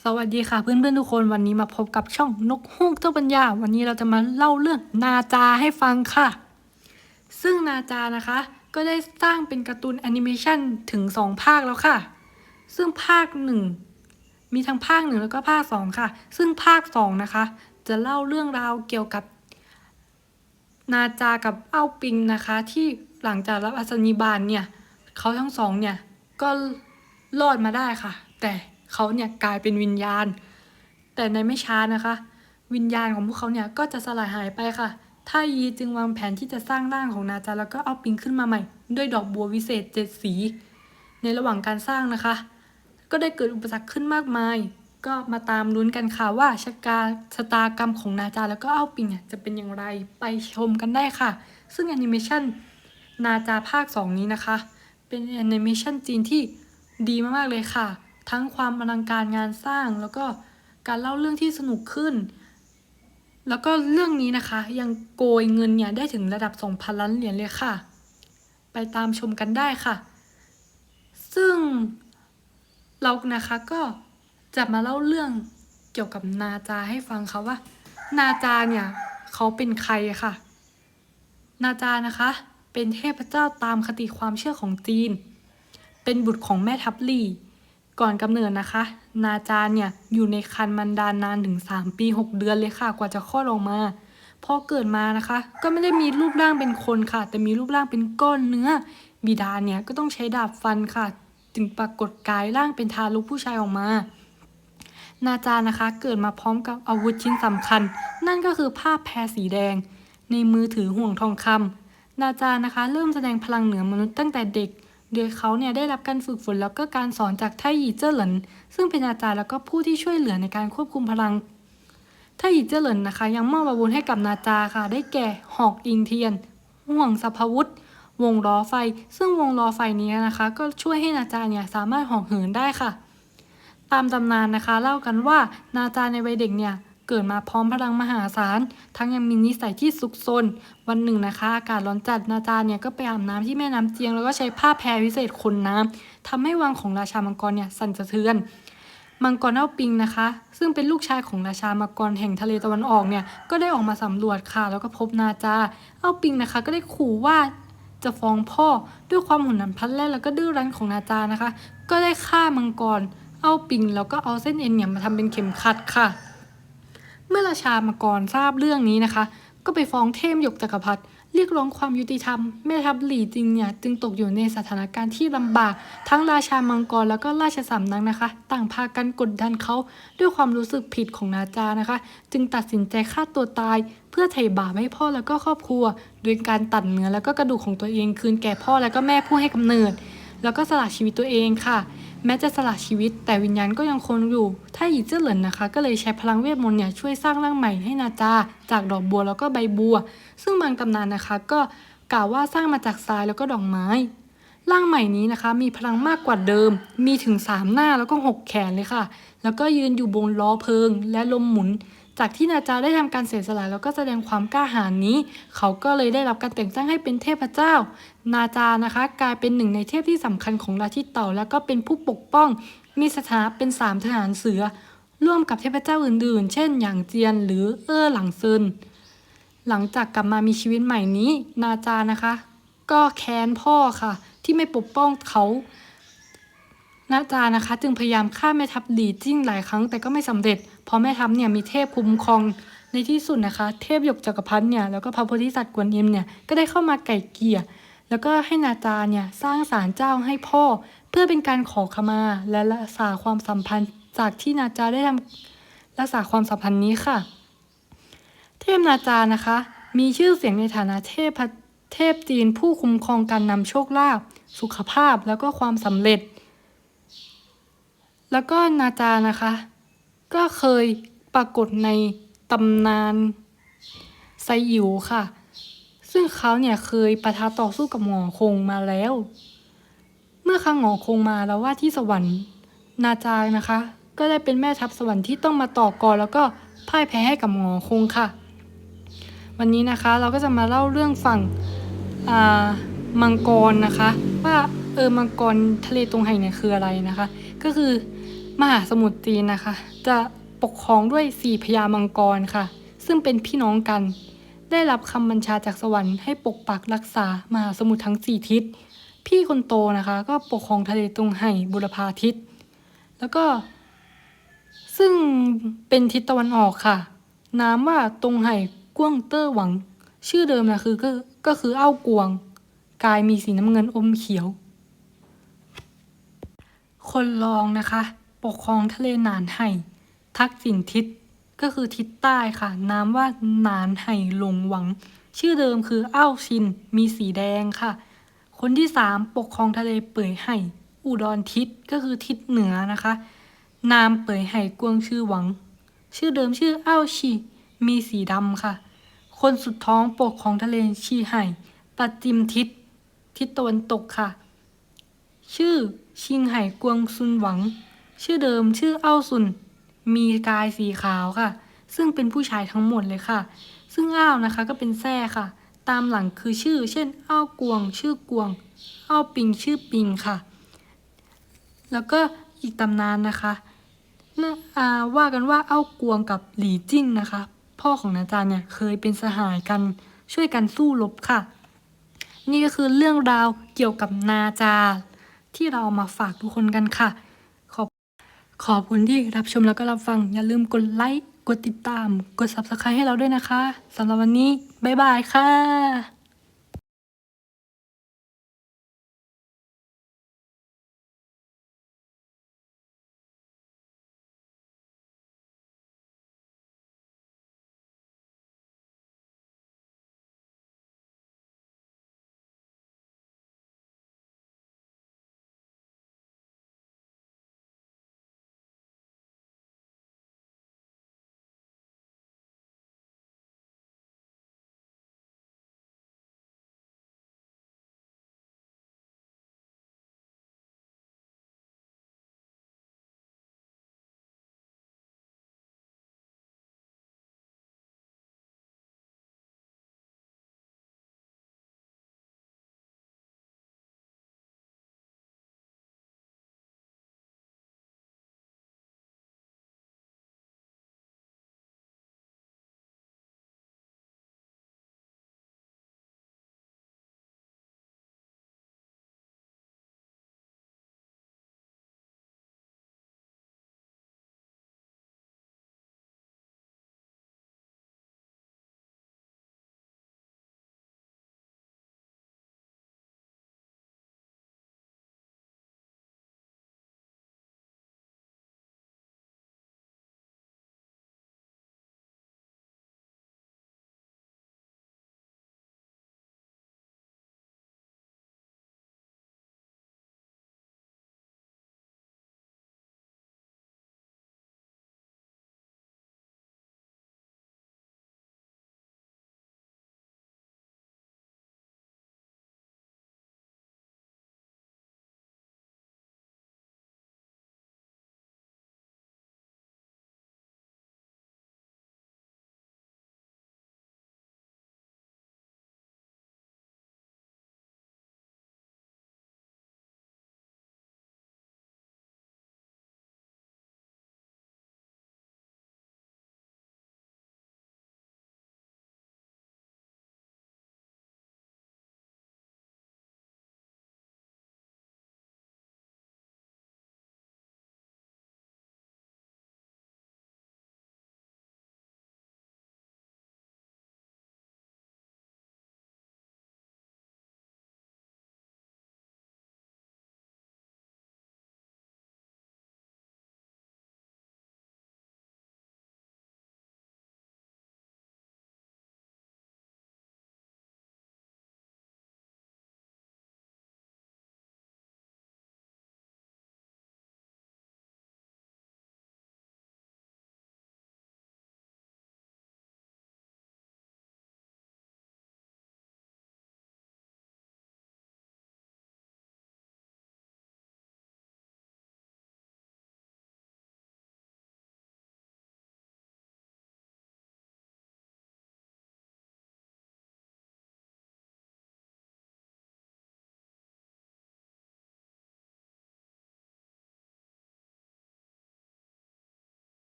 สวัสดีค่ะเพื่อนๆทุกคนวันนี้มาพบกับช่องนกฮูกเจ้าปัญญา วันนี้เราจะมาเล่าเรื่องนาจาให้ฟังค่ะ ซึ่งนาจานะคะ ก็ได้สร้างเป็นการ์ตูนแอนิเมชันถึง 2 ภาคแล้วค่ะ ซึ่งภาคหนึ่งมีทั้งภาคหนึ่งแล้วก็ภาคสองค่ะ ซึ่งภาคสองนะคะ จะเล่าเรื่องราวเกี่ยวกับ นาจากับเอ้าปิงนะคะ ที่หลังจากรับอัศนีบาลเนี่ยเขาทั้งสองเนี่ยก็รอดมาได้ค่ะ แต่ เขาเนี่ยกลายเป็นวิญญาณ แต่ในไม่ช้านะคะ วิญญาณของพวกเขาเนี่ยก็จะสลายหายไปค่ะท่ายีจึงวางแผนที่จะสร้างร่างของนาจาแล้วก็เอาปิงขึ้นมาใหม่ ด้วยดอกบัววิเศษเจ็ดสี ในระหว่างการสร้างนะคะ ก็ได้เกิดอุปสรรคขึ้นมากมาย ก็มาตามลุ้นกันค่ะว่าชะกาชะตากรรมของนาจาแล้วก็เอ้าปิงเนี่ยจะเป็นอย่างไรไปชมกันได้ค่ะ ซึ่งแอนิเมชันนาจาภาค 2 นี้นะคะ เป็นแอนิเมชันจีนที่ดีมากๆเลยค่ะ ทั้งความอลังการงานสร้าง แล้วก็การเล่าเรื่องที่สนุกขึ้น แล้วก็เรื่องนี้นะคะ ยังโกยเงินเนี่ยได้ถึงระดับ 2,000 ล้านเหรียญเลยค่ะ ไปตามชมกันได้ค่ะ ซึ่งเรานะคะก็จะมาเล่าเรื่องเกี่ยวกับนาจาให้ฟังค่ะว่า นาจาเนี่ยเขาเป็นใครค่ะ นาจานะคะ เป็นเทพเจ้าตามคติความเชื่อของจีน เป็นบุตรของแม่ทัพลี่ ก่อนกำเนิดนะคะ นาจาเนี่ยอยู่ในคันมันดานานถึง 3 ปี 6 เดือนเลยค่ะกว่าจะคลอดออกมาพอเกิดมานะคะ ก็ไม่ได้มีรูปร่างเป็นคนค่ะ แต่มีรูปร่างเป็นก้อนเนื้อ บิดาเนี่ยก็ต้องใช้ดาบฟันค่ะ จึงปรากฏกายร่างเป็นทารกผู้ชายออกมา นาจานะคะเกิดมาพร้อมกับอาวุธชิ้นสำคัญ นั่นก็คือผ้าแพรสีแดง ในมือถือห่วงทองคำนาจานะคะ เริ่มแสดงพลังเหนือมนุษย์ตั้งแต่เด็ก โดยเขาเนี่ยได้รับการฝึกฝนแล้วก็การสอนจากไทหยีเจิ้เหลินซึ่งเป็นอาจารย์แล้วก็ผู้ที่ช่วยเหลือในการควบคุมพลังไทหยีเจิ้เหลินนะคะ ยังมอบอาวุธให้กับนาจาค่ะ ได้แก่หอกอิงเทียนห่วงสัพพวุธวงล้อไฟ ซึ่งวงล้อไฟนี้นะคะ ก็ช่วยให้นาจาเนี่ยสามารถหอกเหินได้ค่ะ ตามตำนานนะคะ เล่ากันว่านาจาในวัยเด็กเนี่ย เกิดมาพร้อมพลังมหาศาล ทั้งยังมีนิสัยที่ซุกซน วันหนึ่งนะคะ อากาศร้อนจัดนาจาเนี่ยก็ไปอาบน้ำที่แม่น้ำเจียง แล้วก็ใช้ผ้าแพรวิเศษขนน้ำทำให้วังของราชามังกรเนี่ยสั่นสะเทือน มังกรเอ้าปิงนะคะ ซึ่งเป็นลูกชายของราชามังกรแห่งทะเลตะวันออกเนี่ย ก็ได้ออกมาสำรวจค่ะ แล้วก็พบนาจา เอ้าปิงนะคะ ก็ได้ขู่ว่าจะฟ้องพ่อด้วยความหุนหันพลันแล่นแล้วก็ดื้อรั้นของนาจานะคะ ก็ได้ฆ่ามังกร เอ้าปิงแล้วก็เอาเส้นเอ็นเนี่ยมาทำเป็นเข็มขัดค่ะ เมื่อราชามังกรทราบเรื่องนี้นะคะ ก็ไปฟ้องเทพหยกจักรพรรดิเรียกร้องความยุติธรรมแม่ทัพหลี่จิงเนี่ยจึงตกอยู่ในสถานการณ์ที่ลำบาก ทั้งราชามังกรแล้วก็ราชสำนักนะคะ ต่างพากันกดดันเขาด้วยความรู้สึกผิดของนาจานะคะ จึงตัดสินใจฆ่าตัวตาย เพื่อไถ่บาปให้พ่อแล้วก็ครอบครัว โดยการตัดเนื้อแล้วก็กระดูกของตัวเองคืนแก่พ่อแล้วก็แม่ผู้ให้กำเนิด แล้วก็สละชีวิตตัวเองค่ะ แม้จะสละชีวิต แต่วิญญาณก็ยังคงอยู่ ถ้าหยีเจิ้เหลินนะคะ ก็เลยใช้พลังเวทมนต์เนี่ยช่วยสร้างร่างใหม่ให้นาจา จากดอกบัวแล้วก็ใบบัว ซึ่งบางตำนานนะคะก็กล่าวว่าสร้างมาจากทรายแล้วก็ดอกไม้ ร่างใหม่นี้นะคะ มีพลังมากกว่าเดิม มีถึง 3 หน้าแล้วก็ 6 แขนเลยค่ะ แล้วก็ยืนอยู่บนล้อเพลิง และลมหมุน จากที่นาจาได้ทำการเสียสละแล้วก็แสดงความกล้าหาญนี้ เขาก็เลยได้รับการแต่งตั้งให้เป็นเทพเจ้า นาจานะคะกลายเป็นหนึ่งในเทพที่สำคัญของราชิตเต่า แล้วก็เป็นผู้ปกป้อง มีสถานเป็นสามทหารเสือ ร่วมกับเทพเจ้าอื่นๆ เช่นหยางเจียนหรือเอ้อหลังเซินหลังจากกลับมามีชีวิตใหม่นี้ นาจานะคะ ก็แค้นพ่อค่ะ ที่ไม่ปกป้องเขา นาจานะคะ จึงพยายามฆ่าแม่ทัพหลีจิ้งหลายครั้งแต่ก็ไม่สำเร็จ เพราะแม่ทัพเนี่ยมีเทพคุ้มครองในที่สุดนะคะ เทพหยกจักรพรรดิเนี่ยแล้วก็พระโพธิสัตว์กวนอิมเนี่ยก็ได้เข้ามาไก่เกี่ยแล้วก็ให้นาจาเนี่ยสร้างศาลเจ้าให้พ่อ เพื่อเป็นการขอขมาและรักษาความสัมพันธ์ จากที่นาจาได้ทำรักษาความสัมพันธ์นี้ค่ะ เทพนาจานะคะ มีชื่อเสียงในฐานะเทพเทพจีนผู้คุ้มครองการนำโชคลาภสุขภาพแล้วก็ความสำเร็จ แล้วก็นาจานะคะ ก็เคยปรากฏในตำนานไซอิ๋วค่ะ ซึ่งเขาเนี่ยเคยประทะต่อสู้กับหงอคงมาแล้ว เมื่อครั้งหงอคงมาแล้วว่าที่สวรรค์นาจานะคะ ก็ได้เป็นแม่ทัพสวรรค์ที่ต้องมาต่อกรแล้วก็พ่ายแพ้ให้กับหงอคงค่ะ วันนี้นะคะเราก็จะมาเล่าเรื่องฝั่งมังกรนะคะ ว่าเออมังกรทะเลตรงไหเนี่ยคืออะไรนะคะ ก็คือ มหาสมุทรจีนนะคะ จะปกครองด้วยสี่พญามังกรค่ะ ซึ่งเป็นพี่น้องกัน ได้รับคำบัญชาจากสวรรค์ให้ปกปักรักษามหาสมุทรทั้งสี่ทิศ พี่คนโตนะคะ ก็ปกครองทะเลตรงไห่บุรพาทิศ แล้วก็ ซึ่งเป็นทิศตะวันออกค่ะ น้ำว่าตรงไห่กวงเตอร์หวัง ชื่อเดิมนะคือก็ก็คือเอ้ากวง กายมีสีน้ำเงินอมเขียว คนรองนะคะ ปกครองทะเลหนานไห่ ทักษิณทิศก็คือทิศใต้ค่ะ น้ำว่าหนานไห่หลงหวัง ชื่อเดิมคืออ้าวชิน มีสีแดงค่ะ คนที่สามปกครองทะเลเปื่อยไห่ อุดรทิศก็คือทิศเหนือนะคะ นามเปื่อยไห่กวงชื่อหวัง ชื่อเดิมชื่ออ้าวชีมีสีดำค่ะ คนสุดท้องปกครองทะเลชีไห่ปัจจิมทิศทิศตะวันตกค่ะ ชื่อชิงไห่กวงซุนหวัง ชื่อเดิมชื่อเอ้าซุน มีกายสีขาวค่ะ ซึ่งเป็นผู้ชายทั้งหมดเลยค่ะ ซึ่งอ้าวนะคะก็เป็นแท้ค่ะ ตามหลังคือชื่อ เช่นอ้าวกวง ชื่อกวงอ้าวปิง ชื่อปิงค่ะ แล้วก็อีกตำนานนะคะน่าอาว่ากันว่าเอ้ากวงกับหลี่จิ้งนะคะ พ่อของนาจารย์เนี่ยเคยเป็นสหายกันช่วยกันสู้รบค่ะ นี่ก็คือเรื่องราวเกี่ยวกับนาจา ที่เราเอามาฝากทุกคนกันค่ะ ขอบคุณที่รับชมแล้วก็รับฟัง อย่าลืมกดไลค์ กดติดตาม กด subscribe ให้เราด้วยนะคะสำหรับวันนี้ บ๊ายบายค่ะ